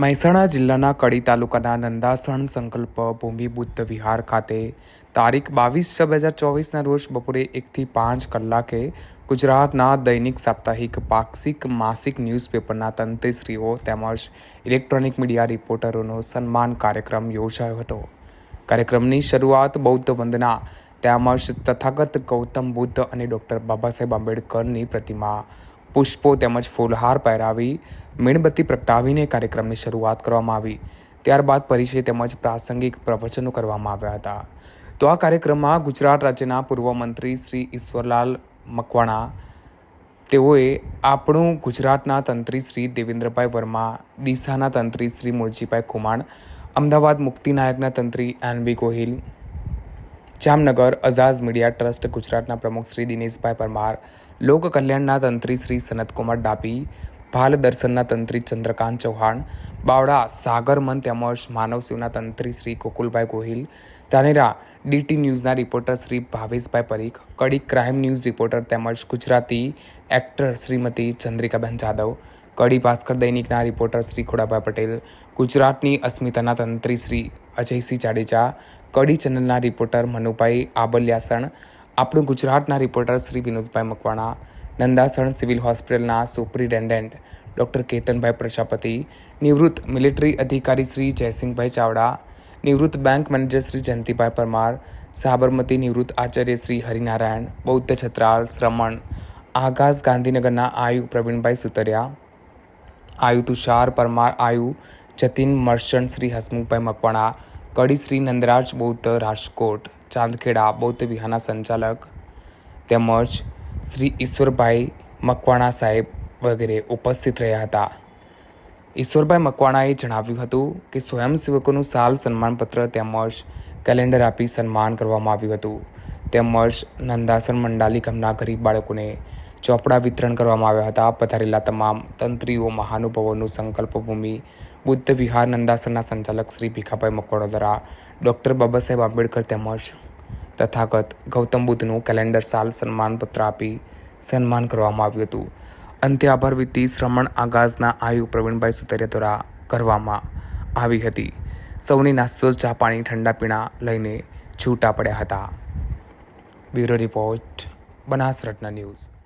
મહેસાણા જિલ્લાના કડી તાલુકાના નંદાસણ સંકલ્પ ભૂમિ બુદ્ધ વિહાર ખાતે તારીખ બાવીસ છ બે હજાર ચોવીસના રોજ બપોરે એકથી પાંચ કલાકે ગુજરાતના દૈનિક સાપ્તાહિક પાક્ષિક માસિક ન્યૂઝપેપરના તંત્રીશ્રીઓ તેમજ ઇલેક્ટ્રોનિક મીડિયા રિપોર્ટરોનો સન્માન કાર્યક્રમ યોજાયો હતો. કાર્યક્રમની શરૂઆત બૌદ્ધ વંદના તેમજ તથાગત ગૌતમ બુદ્ધ અને ડૉક્ટર બાબા સાહેબ આંબેડકરની પ્રતિમા પુષ્પો તેમજ ફૂલહાર પહેરાવી, મીણબત્તી પ્રગટાવીને કાર્યક્રમની શરૂઆત કરવામાં આવી. ત્યારબાદ પરિચય તેમજ પ્રાસંગિક પ્રવચનો કરવામાં આવ્યા હતા. તો આ કાર્યક્રમમાં ગુજરાત રાજ્યના પૂર્વ મંત્રી શ્રી ઈશ્વરલાલ મકવાણા, તેઓએ આપણું ગુજરાતના તંત્રી શ્રી દેવેન્દ્રભાઈ વર્મા, ડીસાના તંત્રી શ્રી મુરજીભાઈ ખુમાણ અમદાવાદ મુક્તિનાયકના તંત્રી N B Gohil Jamnagar, Azaz media trust, ગુજરાતના પ્રમુખ શ્રી દિનેશભાઈ પરમાર, લોક કલ્યાણના તંત્રી શ્રી સનતકુમાર ડાપી ભાલ દર્શનના તંત્રી ચંદ્રકાંત ચૌહાણ બાવડા સાગરમન તેમજ માનવ સેવના તંત્રી Shri Gokulbhai Gohil, Dhanera DT ન્યૂઝના reporter Shri Bhaveshbhai Parikh, Kadi crime news reporter તેમજ ગુજરાતી એક્ટર શ્રીમતી ચંદ્રિકાબેન જાદવ કડી ભાસ્કર દૈનિકના રિપોર્ટર શ્રી ખોડાભાઈ પટેલ, ગુજરાતની અસ્મિતાના તંત્રી શ્રી અજયસિંહ જાડેજા, કડી ચેનલના રિપોર્ટર મનુભાઈ આબલ્યાસણ, આપણું ગુજરાતના રિપોર્ટર શ્રી વિનોદભાઈ મકવાણા, નંદાસણ સિવિલ હોસ્પિટલના સુપ્રિન્ટેન્ડન્ટ ડૉક્ટર કેતનભાઈ પ્રજાપતિ, નિવૃત્ત મિલિટરી અધિકારી શ્રી જયસિંહભાઈ ચાવડા, નિવૃત્ત બેંક મેનેજર શ્રી જયંતિભાઈ પરમાર, સાબરમતી નિવૃત્ત આચાર્ય શ્રી હરિનારાયણ, બૌદ્ધ છત્રાલ શ્રમણ આગાસ ગાંધીનગરના આયુ પ્રવીણભાઈ સુતરિયા આયુ તુષાર પરમાર આયુ, જતીન મર્ચન્ટ, શ્રી હસમુખભાઈ મકવાણા, કડી શ્રી નંદરાજ બૌદ્ધ રાજકોટ, ચાંદખેડા બૌદ્ધ વિહારના સંચાલક, તેમજ શ્રી ઈશ્વરભાઈ મકવાણા સાહેબ વગેરે ઉપસ્થિત રહ્યા હતા. ઈશ્વરભાઈ મકવાણાએ જણાવ્યું હતું કે સ્વયંસેવકોનું સાલ સન્માનપત્ર તેમજ કેલેન્ડર આપી સન્માન કરવામાં આવ્યું હતું. તેમજ નંદાસન મંડાલી ગામના ગરીબ બાળકોને ચોપડા વિતરણ કરવામાં આવ્યા હતા. પધારેલા તમામ તંત્રીઓ, મહાનુભાવોનું સંકલ્પભૂમિ, બુદ્ધ વિહાર નંદાસરના સંચાલક શ્રી ભીખાભાઈ મકવાણા દ્વારા ડૉક્ટર બાબા સાહેબ આંબેડકર તેમજ તથાગત ગૌતમ બુદ્ધનું કેલેન્ડર સાલ સન્માનપત્ર આપી સન્માન કરવામાં આવ્યું હતું. અંતે આભાર વિધિ શ્રમણ આગાઝના આયુ પ્રવીણભાઈ સુતરિયા દ્વારા કરવામાં આવી હતી. સૌની નાસ્તો, ચા પાણી, ઠંડા પીણા લઈને છૂટા પડ્યા હતા. બ્યુરો રિપોર્ટ બનાસરટના ન્યૂઝ.